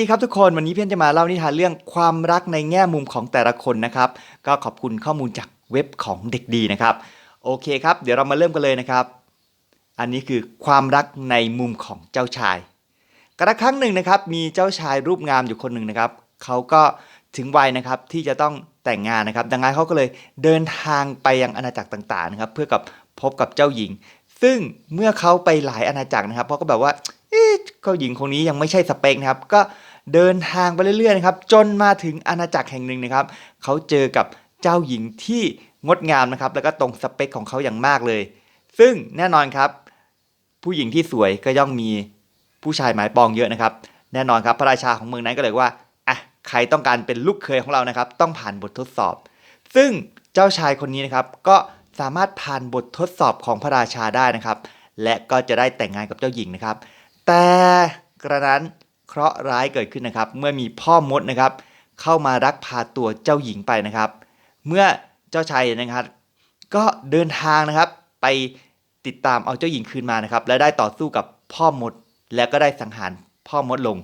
ดีครับทุกคนวันนี้เพียนจะมาเล่านิทานเรื่องความรักในแง่มุมของแต่ละคนนะครับ ก็ขอบคุณข้อมูลจากเว็บของเด็กดีนะครับ โอเคครับ เดี๋ยวเรามาเริ่มกันเลยนะครับ อันนี้คือความรักในมุมของเจ้าชาย กระครั้งหนึ่งนะครับ มีเจ้าชายรูปงามอยู่คนหนึ่งนะครับเขาก็ถึงวัยนะครับที่จะต้องแต่งงานนะครับ ดังนั้นเขาก็เลยเดินทางไปยังอาณาจักรต่างๆนะครับ เพื่อกับพบกับเจ้าหญิง ซึ่งเมื่อเขาไปหลายอาณาจักรนะครับเขาก็แบบว่าเจ้าหญิงคนนี้ยังไม่ใช่สเปคนะครับ ก็ เดินทางไปเรื่อยๆนะครับจนมาถึงอาณาจักรแห่งหนึ่งนะครับเขาเจอกับเจ้าหญิงที่งดงามนะครับ แล้วก็ตรงสเปคของเขาอย่างมากเลย ซึ่งแน่นอนครับ ผู้หญิงที่สวยก็ย่อมมีผู้ชายหมายปองเยอะนะครับ แน่นอนครับพระราชาของเมืองนั้นก็เลยว่าอะใครต้องการเป็นลูกเคยของเรานะครับ ต้องผ่านบททดสอบ ซึ่งเจ้าชายคนนี้นะครับ ก็สามารถผ่านบททดสอบของพระราชาได้นะครับ และก็จะได้แต่งงานกับเจ้าหญิงนะครับ แต่กระนั้น เคราะห์ร้ายเกิดขึ้นนะครับ เมื่อมีพ่อมดนะครับ เข้ามารักพาตัวเจ้าหญิงไปนะครับ เมื่อเจ้าชายนะครับ ก็เดินทางนะครับ ไปติดตามเอาเจ้าหญิงคืนมานะครับ และได้ต่อสู้กับพ่อมด และก็ได้สังหารพ่อมดลง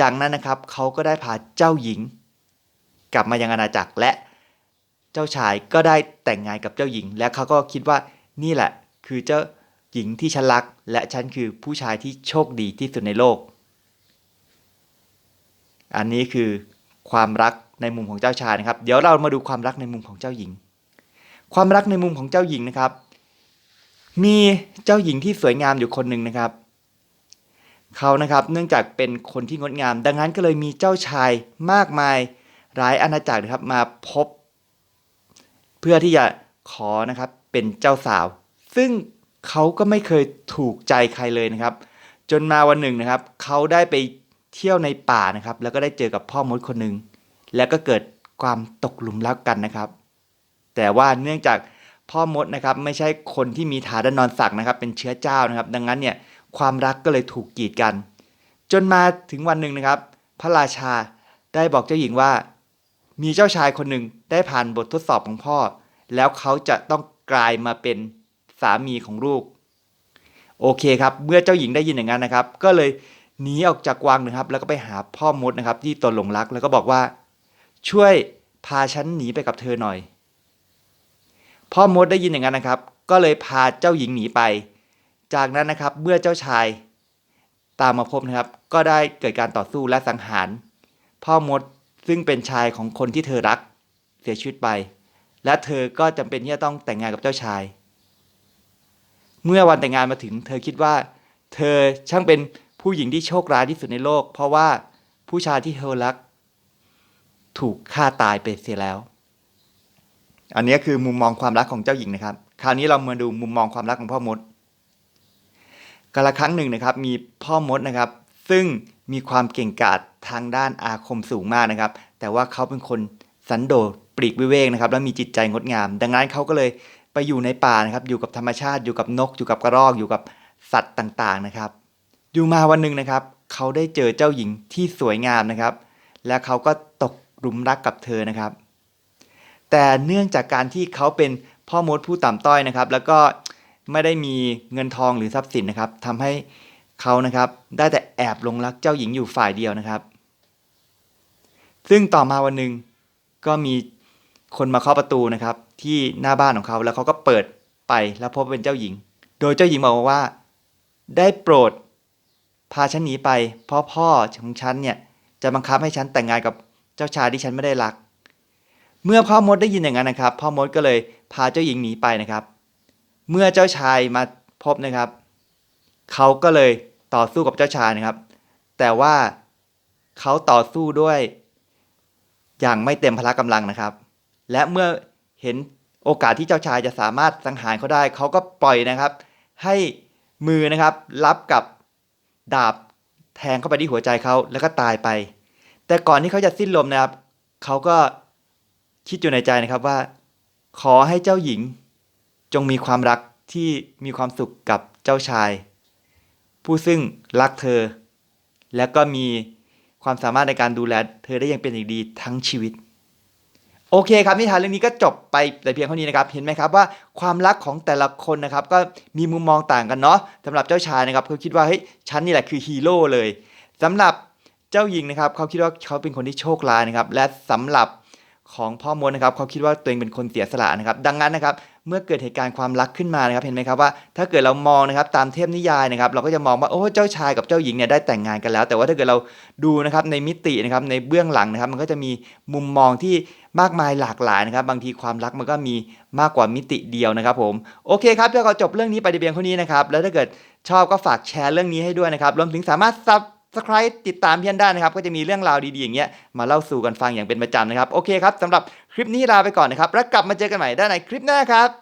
จากนั้นนะครับเขาก็ได้พาเจ้าหญิง กลับมายังอาณาจักรและเจ้าชายก็ได้แต่งงานกับเจ้าหญิง และเขาก็คิดว่านี่แหละคือเจ้าหญิงที่ฉันรัก และฉันคือผู้ชายที่โชคดีที่สุดในโลก อันนี้คือความรักในมุมของเจ้าชายนะครับ เดี๋ยวเรามาดูความรักในมุมของเจ้าหญิง ความรักในมุมของเจ้าหญิงนะครับ มีเจ้าหญิงที่สวยงามอยู่คนหนึ่งนะครับ เขานะครับเนื่องจากเป็นคนที่งดงาม ดังนั้นก็เลยมีเจ้าชายมากมายหลายอาณาจักรนะครับมาพบ เพื่อที่จะขอนะครับเป็นเจ้าสาว ซึ่งเขาก็ไม่เคยถูกใจใครเลยนะครับ จนมาวันหนึ่งนะครับ เขาได้ไป เที่ยวในป่านะครับ แล้วก็ได้เจอกับพ่อมดคนหนึ่งแล้วก็เกิดความตกหลุมรักกันนะครับ แต่ว่าเนื่องจากพ่อมดนะครับไม่ใช่คนที่มีฐานะนอนศักดิ์นะครับ เป็นเชื้อเจ้านะครับ ดังนั้นเนี่ยความรักก็เลยถูกกีดกัน จนมาถึงวันหนึ่งนะครับ พระราชาได้บอกเจ้าหญิงว่า มีเจ้าชายคนหนึ่งได้ผ่านบททดสอบของพ่อ แล้วเขาจะต้องกลายมาเป็นสามีของลูก โอเคครับ เมื่อเจ้าหญิงได้ยินอย่างนั้นนะครับ ก็เลย หนีออกจากวังนะครับ แล้วก็ไปหาพ่อมดนะครับ ที่ตนหลงรัก แล้วก็บอกว่า ช่วยพาฉันหนีไปกับเธอหน่อย พ่อมดได้ยินอย่างนั้นนะครับ ก็เลยพาเจ้าหญิงหนีไป จากนั้นนะครับเมื่อเจ้าชายตามมาพบนะครับ ก็ได้เกิดการต่อสู้และสังหาร พ่อมดซึ่งเป็นชายของคนที่เธอรักเสียชีวิตไป และเธอก็จำเป็นที่จะต้องแต่งงานกับเจ้าชาย เมื่อวันแต่งงานมาถึง เธอคิดว่า เธอช่างเป็น ผู้หญิงที่โชคร้ายที่สุดในโลก เพราะว่าผู้ชายที่เธอรัก ถูกฆ่าตายไปเสียแล้ว อันนี้คือมุมมองความรักของเจ้าหญิงนะครับ คราวนี้เรามาดูมุมมองความรักของพ่อมดกาละครั้งหนึ่งนะครับ มีพ่อมดนะครับ ซึ่งมีความเก่งกาจทางด้านอาคมสูงมากนะครับ แต่ว่าเขาเป็นคนสันโดษปลีกวิเวกนะครับ และมีจิตใจงดงาม ดังนั้นเขาก็เลยไปอยู่ในป่านะครับ อยู่กับธรรมชาติ อยู่กับนก อยู่กับกระรอก อยู่กับสัตว์ต่างๆนะครับ อยู่มาวันหนึ่งนะครับ เขาได้เจอเจ้าหญิงที่สวยงามนะครับ และเขาก็ตกหลุมรักกับเธอนะครับ แต่เนื่องจากการที่เขาเป็นพ่อมดผู้ต่ำต้อยนะครับ แล้วก็ไม่ได้มีเงินทองหรือทรัพย์สินนะครับทำให้เขานะครับได้แต่แอบหลงรักเจ้าหญิงอยู่ฝ่ายเดียวนะครับ ซึ่งต่อมาวันหนึ่งก็มีคนมาเคาะประตูนะครับ ที่หน้าบ้านของเขาแล้วเขาก็เปิดไปแล้วพบเป็นเจ้าหญิง โดยเจ้าหญิงบอกว่า ได้โปรด พาฉันหนีไป เพราะพ่อของฉันเนี่ยจะบังคับให้ฉันแต่งงานกับเจ้าชายที่ฉันไม่ได้รัก เมื่อพ่อมดได้ยินอย่างนั้นนะครับ พ่อมดก็เลยพาเจ้าหญิงหนีไปนะครับ เมื่อเจ้าชายมาพบนะครับ เขาก็เลยต่อสู้กับเจ้าชายนะครับ แต่ว่าเขาต่อสู้ด้วย อย่างไม่เต็มพละกำลังนะครับ และเมื่อเห็นโอกาสที่เจ้าชายจะสามารถสังหารเขาได้ เขาก็ปล่อยนะครับ ให้มือนะครับรับกับ ดาบแทงเข้าไปที่หัวใจเขาแล้วก็ตายไป แต่ก่อนที่เขาจะสิ้นลมนะครับ เขาก็คิดอยู่ในใจนะครับว่า ขอให้เจ้าหญิง จงมีความรักที่มีความสุขกับเจ้าชาย ผู้ซึ่งรักเธอ และก็มีความสามารถในการดูแล เธอได้อย่างเป็นอย่างดีทั้งชีวิต โอเคครับนิทานเรื่องนี้ก็จบไปแต่เพียงเท่านี้นะครับเห็นไหมครับว่าความรักของแต่ละคนนะครับก็มีมุมมองต่างกันเนาะสำหรับเจ้าชายนะครับเขาคิดว่าเฮ้ยฉันนี่แหละคือฮีโร่เลยสำหรับเจ้าหญิงนะครับเขาคิดว่าเขาเป็นคนที่โชคร้ายนะครับและสำหรับของพ่อมดนะครับเขาคิดว่าตัวเองเป็นคนเสียสละนะครับดังนั้นนะครับ เมื่อเกิดเหตุการณ์ความรักขึ้นมานะครับเห็นไหมครับว่า ถ้าเกิดเรามองนะครับตามเทพนิยายนะครับเราก็จะมองว่าโอ้เจ้าชายกับเจ้าหญิงเนี่ยได้แต่งงานกันแล้ว แต่ว่าถ้าเกิดเราดูนะครับในมิตินะครับในเบื้องหลังนะครับ มันก็จะมีมุมมองที่มากมายหลากหลายนะครับ บางทีความรักมันก็มีมากกว่ามิติเดียวนะครับผมโอเคครับเดี๋ยวเราจบเรื่องนี้ไปในเพียงเท่านี้นะครับแล้วถ้าเกิดชอบก็ฝากแชร์เรื่องนี้ให้ด้วยนะครับรวมถึงสามารถซับ สไครต์ติดตามเพียนได้นะครับ ก็จะมีเรื่องราวดีๆอย่างเงี้ยมาเล่าสู่กันฟังอย่างเป็นประจำนะครับ โอเคครับสำหรับคลิปนี้ลาไปก่อนนะครับ แล้วกลับมาเจอกันใหม่ได้ในคลิปหน้าครับ